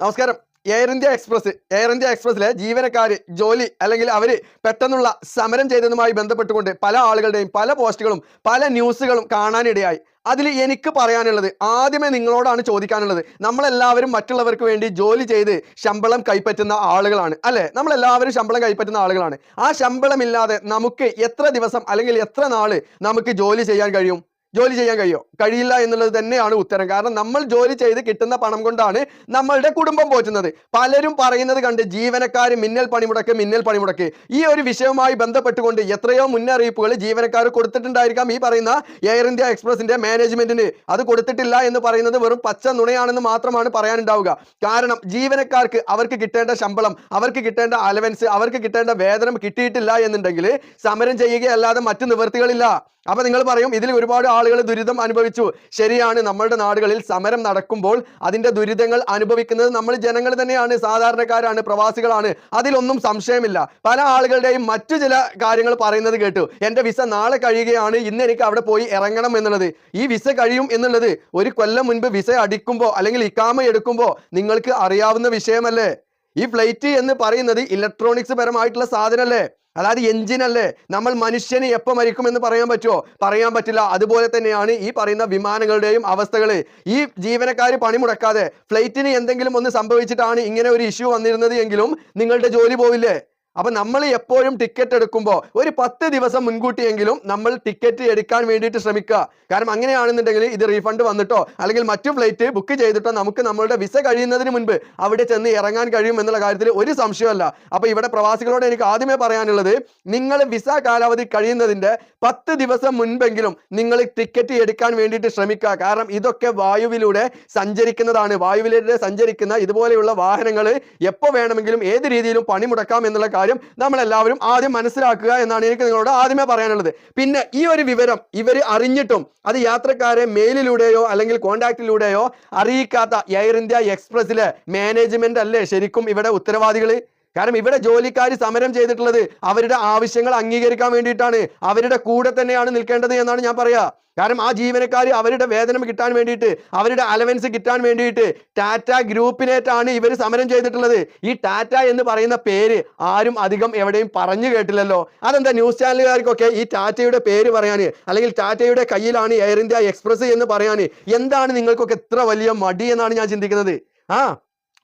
നമസ്കാരം. Air India Express. Air India എക്സ്പ്രസ്സിലെ ജീവനക്കാർ ജോലി അല്ലെങ്കിൽ അവർ പെട്ടെന്നുള്ള സമരം ചെയ്തതുമായി ബന്ധപ്പെട്ടുകൊണ്ട് പല ആളുകളുടെയും പല പോസ്റ്റുകളും പല ന്യൂസുകളും കാണാനിടയായി. അതിൽ എനിക്ക് പറയാനുള്ളത് ആദ്യമേ നിങ്ങളോടാണ് ചോദിക്കാനുള്ളത്. നമ്മളെല്ലാവരും മറ്റുള്ളവർക്ക് വേണ്ടി ജോലി ചെയ്ത് ശമ്പളം കൈപ്പറ്റുന്ന ആളുകളാണ്. അല്ലെ? നമ്മളെല്ലാവരും ശമ്പളം കൈപ്പറ്റുന്ന ആളുകളാണ്. ആ ശമ്പളമില്ലാതെ നമുക്ക് എത്ര ദിവസം അല്ലെങ്കിൽ എത്ര നാൾ നമുക്ക് ജോലി ചെയ്യാൻ കഴിയും? ജോലി ചെയ്യാൻ കഴിയോ. കഴിയില്ല എന്നുള്ളത് തന്നെയാണ് ഉത്തരം. കാരണം നമ്മൾ ജോലി ചെയ്ത് കിട്ടുന്ന പണം കൊണ്ടാണ് നമ്മളുടെ കുടുംബം പോറ്റുന്നത്. പലരും പറയുന്നത് കണ്ട് ജീവനക്കാർ മിന്നൽ പണിമുടക്ക് മിന്നൽ പണിമുടക്ക്. ഈ ഒരു വിഷയവുമായി ബന്ധപ്പെട്ടുകൊണ്ട് എത്രയോ മുന്നറിയിപ്പുകൾ ജീവനക്കാർ കൊടുത്തിട്ടുണ്ടായിരിക്കാം. ഈ പറയുന്ന എയർ ഇന്ത്യ എക്സ്പ്രസിന്റെ മാനേജ്മെന്റിന് അത് കൊടുത്തിട്ടില്ല എന്ന് പറയുന്നത് വെറും പച്ച നുണയാണെന്ന് മാത്രമാണ് പറയാനുണ്ടാവുക. കാരണം ജീവനക്കാർക്ക് അവർക്ക് കിട്ടേണ്ട ശമ്പളം അവർക്ക് കിട്ടേണ്ട അലവൻസ് അവർക്ക് കിട്ടേണ്ട വേതനം കിട്ടിയിട്ടില്ല എന്നുണ്ടെങ്കിൽ സമരം ചെയ്യുകയല്ലാതെ മറ്റു നിവൃത്തികളില്ല. അപ്പൊ നിങ്ങൾ പറയും ഇതിൽ ഒരുപാട് ആളുകൾ ദുരിതം അനുഭവിച്ചു. ശരിയാണ് നമ്മളുടെ നാടുകളിൽ സമരം നടക്കുമ്പോൾ അതിന്റെ ദുരിതങ്ങൾ അനുഭവിക്കുന്നത് നമ്മൾ ജനങ്ങൾ തന്നെയാണ് സാധാരണക്കാരാണ് പ്രവാസികളാണ്. അതിലൊന്നും സംശയമില്ല. പല ആളുകളുടെയും മറ്റു ചില കാര്യങ്ങൾ പറയുന്നത് കേട്ടു. എന്റെ വിസ നാളെ കഴിയുകയാണ് ഇന്ന് എനിക്ക് അവിടെ പോയി ഇറങ്ങണം എന്നുള്ളത്. ഈ വിസ കഴിയും എന്നുള്ളത് ഒരു കൊല്ലം മുൻപ് വിസ അടിക്കുമ്പോൾ അല്ലെങ്കിൽ ഇക്കാമ എടുക്കുമ്പോൾ നിങ്ങൾക്ക് അറിയാവുന്ന വിഷയമല്ലേ? ഈ ഫ്ലൈറ്റ് എന്ന് പറയുന്നത് ഇലക്ട്രോണിക്സ് പരമായിട്ടുള്ള സാധനമല്ലേ? അതായത് എഞ്ചിൻ അല്ലേ? നമ്മൾ മനുഷ്യന് എപ്പോൾ മരിക്കും എന്ന് പറയാൻ പറ്റുമോ പറയാൻ പറ്റില്ല. അതുപോലെ തന്നെയാണ് ഈ പറയുന്ന വിമാനങ്ങളുടെയും അവസ്ഥകൾ ഈ ജീവനക്കാർ പണിമുടക്കാതെ ഫ്ലൈറ്റിന് എന്തെങ്കിലും ഒന്ന് സംഭവിച്ചിട്ടാണ് ഇങ്ങനെ ഒരു ഇഷ്യൂ വന്നിരുന്നത് എങ്കിലും നിങ്ങളുടെ ജോലി പോവില്ലേ? അപ്പൊ നമ്മൾ എപ്പോഴും ടിക്കറ്റ് എടുക്കുമ്പോൾ ഒരു പത്ത് ദിവസം മുൻകൂട്ടിയെങ്കിലും നമ്മൾ ടിക്കറ്റ് എടുക്കാൻ വേണ്ടിയിട്ട് ശ്രമിക്കുക. കാരണം അങ്ങനെയാണെന്നുണ്ടെങ്കിൽ ഇത് റീഫണ്ട് വന്നിട്ടോ അല്ലെങ്കിൽ മറ്റു ഫ്ലൈറ്റ് ബുക്ക് ചെയ്തിട്ടോ നമുക്ക് നമ്മളുടെ വിസ കഴിയുന്നതിന് മുൻപ് അവിടെ ചെന്ന് ഇറങ്ങാൻ കഴിയും എന്നുള്ള കാര്യത്തിൽ ഒരു സംശയമല്ല. അപ്പൊ ഇവിടെ പ്രവാസികളോട് എനിക്ക് ആദ്യമേ പറയാനുള്ളത് നിങ്ങൾ വിസ കാലാവധി കഴിയുന്നതിന്റെ പത്ത് ദിവസം മുൻപെങ്കിലും നിങ്ങൾ ടിക്കറ്റ് എടുക്കാൻ വേണ്ടിയിട്ട് ശ്രമിക്കുക. കാരണം ഇതൊക്കെ വായുവിലൂടെ സഞ്ചരിക്കുന്നതാണ്. വായുവിലൂടെ സഞ്ചരിക്കുന്ന ഇതുപോലെയുള്ള വാഹനങ്ങൾ എപ്പോൾ വേണമെങ്കിലും ഏത് രീതിയിലും പണിമുടക്കാം എന്നുള്ള കാര്യം നമ്മളെല്ലാവരും ആദ്യം മനസ്സിലാക്കുക എന്നാണ് എനിക്ക് നിങ്ങളോട് ആദ്യമേ പറയാനുള്ളത്. പിന്നെ ഈ ഒരു വിവരം ഇവർ അറിഞ്ഞിട്ടും അത് യാത്രക്കാരെ മെയിലിലൂടെയോ അല്ലെങ്കിൽ കോണ്ടാക്റ്റിലൂടെയോ അറിയിക്കാത്ത എയർ ഇന്ത്യ എക്സ്പ്രസ്സിലെ മാനേജ്മെന്റ് അല്ലേ ശരിക്കും ഇവിടെ ഉത്തരവാദികൾ കാരണം ഇവിടെ ജോലിക്കാർ സമരം ചെയ്തിട്ടുള്ളത് അവരുടെ ആവശ്യങ്ങൾ അംഗീകരിക്കാൻ വേണ്ടിയിട്ടാണ്. അവരുടെ കൂടെ തന്നെയാണ് നിൽക്കേണ്ടത് എന്നാണ് ഞാൻ പറയാ. കാരണം ആ ജീവനക്കാർ അവരുടെ വേതനം കിട്ടാൻ വേണ്ടിയിട്ട് അവരുടെ അലവൻസ് കിട്ടാൻ വേണ്ടിയിട്ട് ടാറ്റ ഗ്രൂപ്പിനേറ്റാണ് ഇവർ സമരം ചെയ്തിട്ടുള്ളത്. ഈ ടാറ്റ എന്ന് പറയുന്ന പേര് ആരും അധികം എവിടെയും പറഞ്ഞു കേട്ടില്ലല്ലോ. അതെന്താ ന്യൂസ് ചാനലുകാർക്കൊക്കെ ഈ ടാറ്റയുടെ പേര് പറയാൻ അല്ലെങ്കിൽ ടാറ്റയുടെ കയ്യിലാണ് എയർ ഇന്ത്യ എക്സ്പ്രസ് എന്ന് പറയാൻ എന്താണ് നിങ്ങൾക്കൊക്കെ എത്ര വലിയ മടി എന്നാണ് ഞാൻ ചിന്തിക്കുന്നത്. ആ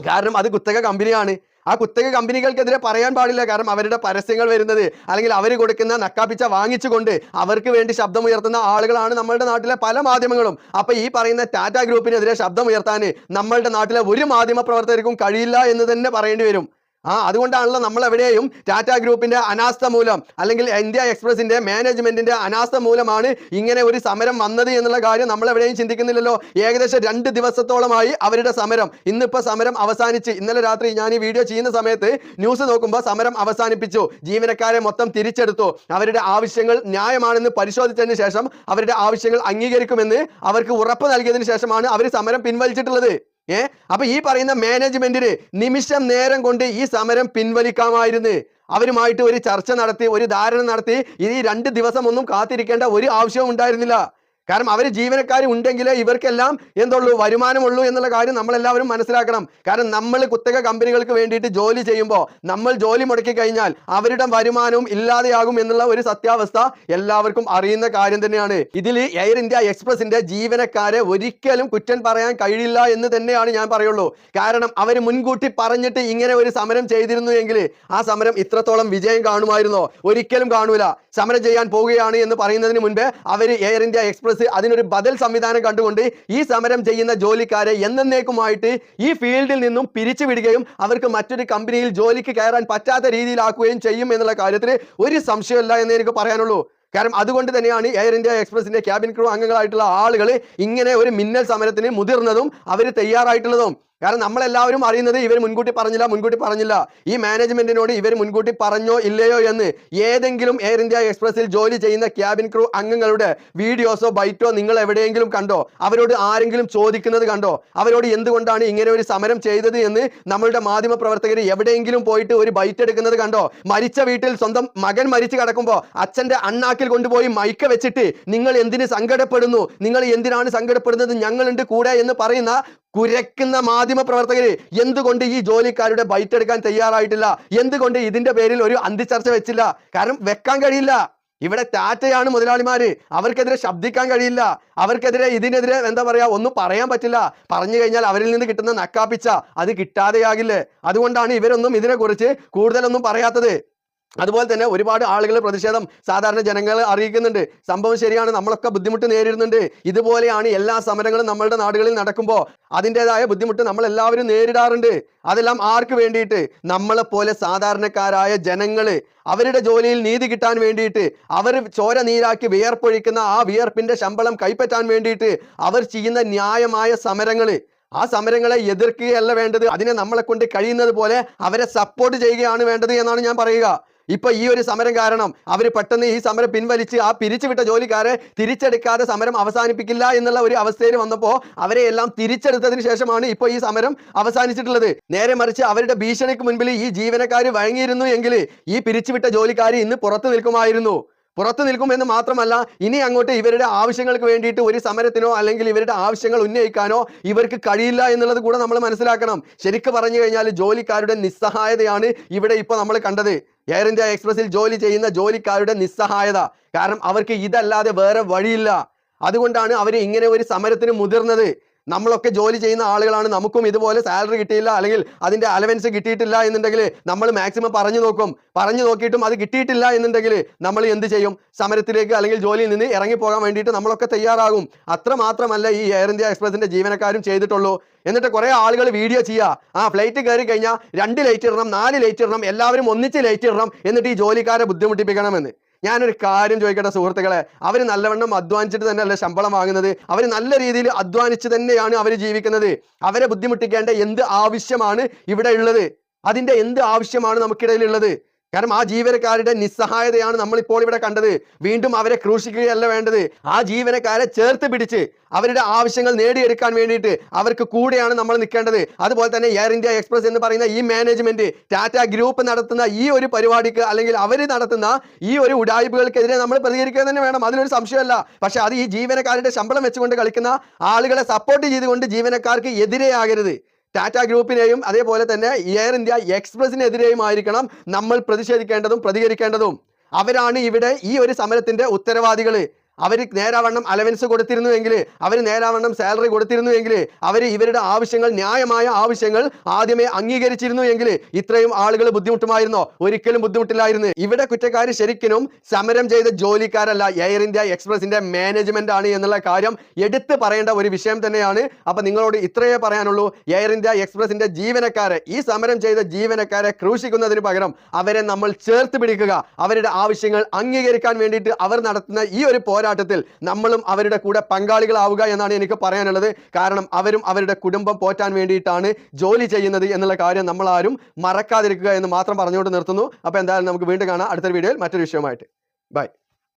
കാരണം അത് കുത്തക കമ്പനിയാണ് ആ കുത്തക കമ്പനികൾക്കെതിരെ പറയാൻ പാടില്ല. കാരണം അവരുടെ പരസ്യങ്ങൾ വരുന്നത് അല്ലെങ്കിൽ അവർ കൊടുക്കുന്ന നക്കാപ്പിച്ച വാങ്ങിച്ചുകൊണ്ട് അവർക്ക് വേണ്ടി ശബ്ദമുയർത്തുന്ന ആളുകളാണ് നമ്മളുടെ നാട്ടിലെ പല മാധ്യമങ്ങളും. അപ്പൊ ഈ പറയുന്ന ടാറ്റ ഗ്രൂപ്പിനെതിരെ ശബ്ദമുയർത്താൻ നമ്മളുടെ നാട്ടിലെ ഒരു മാധ്യമ പ്രവർത്തകർക്കും കഴിയില്ല എന്ന് തന്നെ പറയേണ്ടി വരും. ആ അതുകൊണ്ടാണല്ലോ നമ്മൾ എവിടെയും ടാറ്റ ഗ്രൂപ്പിന്റെ അനാസ്ഥ മൂലം അല്ലെങ്കിൽ ഇന്ത്യ എക്സ്പ്രസിന്റെ മാനേജ്മെന്റിന്റെ അനാസ്ഥ മൂലമാണ് ഇങ്ങനെ ഒരു സമരം വന്നത് എന്നുള്ള കാര്യം നമ്മൾ എവിടെയും ചിന്തിക്കുന്നില്ലല്ലോ. ഏകദേശം രണ്ട് ദിവസത്തോളമായി അവരുടെ സമരം. ഇന്നിപ്പോ സമരം അവസാനിച്ച് ഇന്നലെ രാത്രി ഞാൻ ഈ വീഡിയോ ചെയ്യുന്ന സമയത്ത് ന്യൂസ് നോക്കുമ്പോൾ സമരം അവസാനിപ്പിച്ചു. ജീവനക്കാരെ മൊത്തം തിരിച്ചെടുത്തു. അവരുടെ ആവശ്യങ്ങൾ ന്യായമാണെന്ന് പരിശോധിച്ചതിന് ശേഷം അവരുടെ ആവശ്യങ്ങൾ അംഗീകരിക്കുമെന്ന് അവർക്ക് ഉറപ്പ് നൽകിയതിനു ശേഷമാണ് അവർ സമരം പിൻവലിച്ചിട്ടുള്ളത്. ഏ? അപ്പൊ ഈ പറയുന്ന മാനേജ്മെന്റിന് നിമിഷം നേരം കൊണ്ട് ഈ സമരം പിൻവലിക്കാമായിരുന്നു. അവരുമായിട്ട് ഒരു ചർച്ച നടത്തി ഒരു ധാരണ നടത്തി ഈ രണ്ട് ദിവസം ഒന്നും കാത്തിരിക്കേണ്ട ഒരു ആവശ്യവും ഉണ്ടായിരുന്നില്ല. കാരണം അവർ ജീവനക്കാർ ഉണ്ടെങ്കിലേ ഇവർക്കെല്ലാം എന്തുള്ളൂ വരുമാനമുള്ളൂ എന്നുള്ള കാര്യം നമ്മളെല്ലാവരും മനസ്സിലാക്കണം. കാരണം നമ്മൾ കുത്തക കമ്പനികൾക്ക് വേണ്ടിയിട്ട് ജോലി ചെയ്യുമ്പോൾ നമ്മൾ ജോലി മുടക്കി കഴിഞ്ഞാൽ അവരുടെ വരുമാനവും ഇല്ലാതെയാകും എന്നുള്ള ഒരു സത്യാവസ്ഥ എല്ലാവർക്കും അറിയുന്ന കാര്യം തന്നെയാണ്. ഇതിൽ എയർ ഇന്ത്യ എക്സ്പ്രസിന്റെ ജീവനക്കാരെ ഒരിക്കലും കുറ്റം പറയാൻ കഴിയില്ല എന്ന് തന്നെയാണ് ഞാൻ പറയുള്ളൂ. കാരണം അവർ മുൻകൂട്ടി പറഞ്ഞിട്ട് ഇങ്ങനെ ഒരു സമരം ചെയ്തിരുന്നു എങ്കിൽ ആ സമരം ഇത്രത്തോളം വിജയം കാണുമായിരുന്നോ? ഒരിക്കലും കാണൂല. സമരം ചെയ്യാൻ പോവുകയാണ് എന്ന് പറയുന്നതിന് മുൻപേ അവർ എയർ ഇന്ത്യ എക്സ്പ്രസ് അതിനൊരു ബദൽ സംവിധാനം കണ്ടുകൊണ്ട് ഈ സമരം ചെയ്യുന്ന ജോലിക്കാരെ എന്നേക്കുമായിട്ട് ഈ ഫീൽഡിൽ നിന്നും പിരിച്ചുവിടുകയും അവർക്ക് മറ്റൊരു കമ്പനിയിൽ ജോലിക്ക് കയറാൻ പറ്റാത്ത രീതിയിലാക്കുകയും ചെയ്യും എന്നുള്ള കാര്യത്തിൽ ഒരു സംശയമില്ല എന്ന് എനിക്ക് പറയാനുള്ളൂ. കാരണം അതുകൊണ്ട് തന്നെയാണ് എയർ ഇന്ത്യ എക്സ്പ്രസിന്റെ ക്യാബിൻ ക്രൂ അംഗങ്ങളായിട്ടുള്ള ആളുകൾ ഇങ്ങനെ ഒരു മിന്നൽ സമരത്തിന് മുതിർന്നതും അവർ തയ്യാറായിട്ടുള്ളതും. കാരണം നമ്മളെല്ലാവരും അറിയുന്നത് ഇവർ മുൻകൂട്ടി പറഞ്ഞില്ല മുൻകൂട്ടി പറഞ്ഞില്ല. ഈ മാനേജ്മെന്റിനോട് ഇവർ മുൻകൂട്ടി പറഞ്ഞോ ഇല്ലയോ എന്ന് ഏതെങ്കിലും എയർ ഇന്ത്യ എക്സ്പ്രസിൽ ജോലി ചെയ്യുന്ന ക്യാബിൻ ക്രൂ അംഗങ്ങളുടെ വീഡിയോസോ ബൈറ്റോ നിങ്ങൾ എവിടെയെങ്കിലും കണ്ടോ? അവരോട് ആരെങ്കിലും ചോദിക്കുന്നത് കണ്ടോ? അവരോട് എന്തുകൊണ്ടാണ് ഇങ്ങനെ ഒരു സമരം ചെയ്തത് എന്ന് നമ്മളുടെ മാധ്യമ പ്രവർത്തകർ എവിടെയെങ്കിലും പോയിട്ട് ഒരു ബൈറ്റ് എടുക്കുന്നത് കണ്ടോ? മരിച്ച വീട്ടിൽ സ്വന്തം മകൻ മരിച്ചു കിടക്കുമ്പോൾ അച്ഛന്റെ അണ്ണാക്കിൽ കൊണ്ടുപോയി മൈക്ക വെച്ചിട്ട് നിങ്ങൾ എന്തിന് സങ്കടപ്പെടുന്നു? നിങ്ങൾ എന്തിനാണ് സങ്കടപ്പെടുന്നത്? ഞങ്ങളുണ്ട് കൂടെ എന്ന് പറയുന്ന കുരക്കുന്ന മാധ്യമ പ്രവർത്തകര് എന്തുകൊണ്ട് ഈ ജോലിക്കാരുടെ ബൈറ്റ് എടുക്കാൻ തയ്യാറായിട്ടില്ല? എന്തുകൊണ്ട് ഇതിന്റെ പേരിൽ ഒരു അന്തിച്ചർച്ച വെച്ചില്ല? കാരണം വെക്കാൻ കഴിയില്ല. ഇവിടെ ടാറ്റയാണ് മുതലാളിമാര്. അവർക്കെതിരെ ശബ്ദിക്കാൻ കഴിയില്ല. അവർക്കെതിരെ ഇതിനെതിരെ എന്താ പറയാ ഒന്നും പറയാൻ പറ്റില്ല. പറഞ്ഞു കഴിഞ്ഞാൽ അവരിൽ നിന്ന് കിട്ടുന്ന നക്കാപ്പിച്ച അത് കിട്ടാതെയാകില്ലേ? അതുകൊണ്ടാണ് ഇവരൊന്നും ഇതിനെക്കുറിച്ച് കൂടുതലൊന്നും പറയാത്തത്. അതുപോലെ തന്നെ ഒരുപാട് ആളുകൾ പ്രതിഷേധം സാധാരണ ജനങ്ങൾ അറിയിക്കുന്നുണ്ട്. സംഭവം ശരിയാണ് നമ്മളൊക്കെ ബുദ്ധിമുട്ട് നേരിടുന്നുണ്ട്. ഇതുപോലെയാണ് എല്ലാ സമരങ്ങളും നമ്മളുടെ നാടുകളിൽ നടക്കുമ്പോൾ. അതിന്റെതായ ബുദ്ധിമുട്ട് നമ്മൾ എല്ലാവരും നേരിടാറുണ്ട്. അതെല്ലാം ആർക്ക് വേണ്ടിയിട്ട്? നമ്മളെപ്പോലെ സാധാരണക്കാരായ ജനങ്ങൾ അവരുടെ ജോലിയിൽ നീതി കിട്ടാൻ വേണ്ടിയിട്ട് അവർ ചോര നീരാക്കി വിയർപ്പൊഴിക്കുന്ന ആ വിയർപ്പിന്റെ ശമ്പളം കൈപ്പറ്റാൻ വേണ്ടിയിട്ട് അവർ ചെയ്യുന്ന ന്യായമായ സമരങ്ങൾ ആ സമരങ്ങളെ എതിർക്കുകയല്ല വേണ്ടത്. അതിനെ നമ്മളെ കൊണ്ട് കഴിയുന്നത് പോലെ അവരെ സപ്പോർട്ട് ചെയ്യുകയാണ് വേണ്ടത് എന്നാണ് ഞാൻ പറയുക. ഇപ്പൊ ഈ ഒരു സമരം കാരണം അവർ പെട്ടെന്ന് ഈ സമരം പിൻവലിച്ച് ആ പിരിച്ചുവിട്ട ജോലിക്കാരെ തിരിച്ചെടുക്കാതെ സമരം അവസാനിപ്പിക്കില്ല എന്നുള്ള ഒരു അവസ്ഥയിൽ വന്നപ്പോൾ അവരെ എല്ലാം തിരിച്ചെടുത്തതിന് ശേഷമാണ് ഇപ്പോൾ ഈ സമരം അവസാനിച്ചിട്ടുള്ളത്. നേരെ മറിച്ച് അവരുടെ ഭീഷണിക്ക് മുൻപിൽ ഈ ജീവനക്കാർ വഴങ്ങിയിരുന്നു എങ്കിൽ ഈ പിരിച്ചുവിട്ട ജോലിക്കാർ ഇന്ന് പുറത്തു നിൽക്കുമായിരുന്നു. പുറത്തു നിൽക്കുമെന്ന് മാത്രമല്ല ഇനി അങ്ങോട്ട് ഇവരുടെ ആവശ്യങ്ങൾക്ക് വേണ്ടിയിട്ട് ഒരു സമരത്തിനോ അല്ലെങ്കിൽ ഇവരുടെ ആവശ്യങ്ങൾ ഉന്നയിക്കാനോ ഇവർക്ക് കഴിയില്ല എന്നുള്ളത് കൂടെ നമ്മൾ മനസ്സിലാക്കണം. ശരിക്കും പറഞ്ഞു കഴിഞ്ഞാൽ ജോലിക്കാരുടെ നിസ്സഹായതയാണ് ഇവിടെ ഇപ്പോൾ നമ്മൾ കണ്ടത്. എയർ ഇന്ത്യ എക്സ്പ്രസിൽ ജോലി ചെയ്യുന്ന ജോലിക്കാരുടെ നിസ്സഹായത. കാരണം അവർക്ക് ഇതല്ലാതെ വേറെ വഴിയില്ല. അതുകൊണ്ടാണ് അവർ ഇങ്ങനെ ഒരു സമരത്തിന് മുതിർന്നത്. നമ്മളൊക്കെ ജോലി ചെയ്യുന്ന ആളുകളാണ്. നമുക്കും ഇതുപോലെ സാലറി കിട്ടിയില്ല അല്ലെങ്കിൽ അതിന്റെ അലവൻസ് കിട്ടിയിട്ടില്ല എന്നുണ്ടെങ്കിൽ നമ്മൾ മാക്സിമം പറഞ്ഞു നോക്കും. പറഞ്ഞു നോക്കിയിട്ടും അത് കിട്ടിയിട്ടില്ല എന്നുണ്ടെങ്കിൽ നമ്മൾ എന്ത് ചെയ്യും? സമരത്തിലേക്ക് അല്ലെങ്കിൽ ജോലിയിൽ നിന്ന് ഇറങ്ങിപ്പോകാൻ വേണ്ടിയിട്ട് നമ്മളൊക്കെ തയ്യാറാകും. അത്ര മാത്രമല്ല ഈ എയർ ഇന്ത്യ എക്സ്പ്രസിന്റെ ജീവനക്കാരും ചെയ്തിട്ടുള്ളൂ. എന്നിട്ട് കുറേ ആളുകൾ വീഡിയോ ചെയ്യുക. ആ ഫ്ലൈറ്റ് കയറി കഴിഞ്ഞാൽ രണ്ട് ലൈറ്റ് ഇടണം നാല് ലൈറ്റ് ഇടണം എല്ലാവരും ഒന്നിച്ച് ലൈറ്റ് ഇടണം എന്നിട്ട് ഈ ജോലിക്കാരെ ബുദ്ധിമുട്ടിപ്പിക്കണമെന്ന്. ഞാനൊരു കാര്യം ചോദിക്കട്ടെ സുഹൃത്തുക്കളെ? അവർ നല്ലവണ്ണം അധ്വാനിച്ചിട്ട് തന്നെയല്ല ശമ്പളം വാങ്ങുന്നത്? അവർ നല്ല രീതിയിൽ അധ്വാനിച്ച് തന്നെയാണ് അവർ ജീവിക്കുന്നത്. അവരെ ബുദ്ധിമുട്ടിക്കേണ്ട എന്ത് ആവശ്യമാണ് ഇവിടെ ഉള്ളത്? അതിന്റെ എന്ത് ആവശ്യമാണ് നമുക്കിടയിലുള്ളത്? കാരണം ആ ജീവനക്കാരുടെ നിസ്സഹായതയാണ് നമ്മളിപ്പോൾ ഇവിടെ കണ്ടത്. വീണ്ടും അവരെ ക്രൂശിക്കുകയല്ല വേണ്ടത്. ആ ജീവനക്കാരെ ചേർത്ത് പിടിച്ച് അവരുടെ ആവശ്യങ്ങൾ നേടിയെടുക്കാൻ വേണ്ടിയിട്ട് അവർക്ക് കൂടെയാണ് നമ്മൾ നിൽക്കേണ്ടത്. അതുപോലെ തന്നെ എയർ ഇന്ത്യ എക്സ്പ്രസ് എന്ന് പറയുന്ന ഈ മാനേജ്മെന്റ് ടാറ്റ ഗ്രൂപ്പ് നടത്തുന്ന ഈ ഒരു പരിപാടിക്ക് അല്ലെങ്കിൽ അവർ നടത്തുന്ന ഈ ഒരു ഉടായ്പകൾക്കെതിരെ നമ്മൾ പ്രതികരിക്കുക തന്നെ വേണം. അതിനൊരു സംശയമല്ല. പക്ഷെ അത് ഈ ജീവനക്കാരുടെ ശമ്പളം വെച്ചുകൊണ്ട് കളിക്കുന്ന ആളുകളെ സപ്പോർട്ട് ചെയ്തുകൊണ്ട് ജീവനക്കാർക്ക് എതിരെയാകരുത് ടാറ്റ ഗ്രൂപ്പിനെയും അതേപോലെ തന്നെ എയർ ഇന്ത്യ എക്സ്പ്രസിനെതിരെയും ആയിരിക്കണം നമ്മൾ പ്രതിഷേധിക്കേണ്ടതും പ്രതികരിക്കേണ്ടതും. അവരാണ് ഇവിടെ ഈ ഒരു സമരത്തിന്റെ ഉത്തരവാദികൾ അവർ നേരാവണ്ണം അലവൻസ് കൊടുത്തിരുന്നുവെങ്കിൽ അവർ നേരാവണ്ണം സാലറി കൊടുത്തിരുന്നുവെങ്കിൽ അവർ ഇവരുടെ ആവശ്യങ്ങൾ ന്യായമായ ആവശ്യങ്ങൾ ആദ്യമേ അംഗീകരിച്ചിരുന്നു എങ്കിൽ ഇത്രയും ആളുകൾ ബുദ്ധിമുട്ടുമായിരുന്നോ? ഒരിക്കലും ബുദ്ധിമുട്ടില്ലായിരുന്നു. ഇവിടെ കുറ്റക്കാർ ശരിക്കും സമരം ചെയ്ത ജോലിക്കാരല്ല എയർ ഇന്ത്യ എക്സ്പ്രസിന്റെ മാനേജ്മെന്റ് ആണ് എന്നുള്ള കാര്യം എടുത്തു പറയേണ്ട ഒരു വിഷയം തന്നെയാണ്. അപ്പൊ നിങ്ങളോട് ഇത്രയേ പറയാനുള്ളൂ. എയർ ഇന്ത്യ എക്സ്പ്രസിന്റെ ജീവനക്കാരെ ഈ സമരം ചെയ്ത ജീവനക്കാരെ ക്രൂശിക്കുന്നതിന് പകരം അവരെ നമ്മൾ ചേർത്ത് പിടിക്കുക. അവരുടെ ആവശ്യങ്ങൾ അംഗീകരിക്കാൻ വേണ്ടിയിട്ട് അവർ നടത്തുന്ന ഈ ഒരു പോരാട്ടത്തിൽ നമ്മളും അവരുടെ കൂടെ പങ്കാളികളാവുക എന്നാണ് എനിക്ക് പറയാനുള്ളത്. കാരണം അവരും അവരുടെ കുടുംബം പോറ്റാൻ വേണ്ടിയിട്ടാണ് ജോലി ചെയ്യുന്നത് എന്നുള്ള കാര്യം നമ്മളാരും മറക്കാതിരിക്കുക എന്ന് മാത്രം പറഞ്ഞുകൊണ്ട് നിർത്തുന്നു. അപ്പോൾ എന്തായാലും നമുക്ക് വീണ്ടും കാണാം. അടുത്തൊരു വീഡിയോയിൽ മറ്റൊരു വിഷയമായിട്ട് ബൈ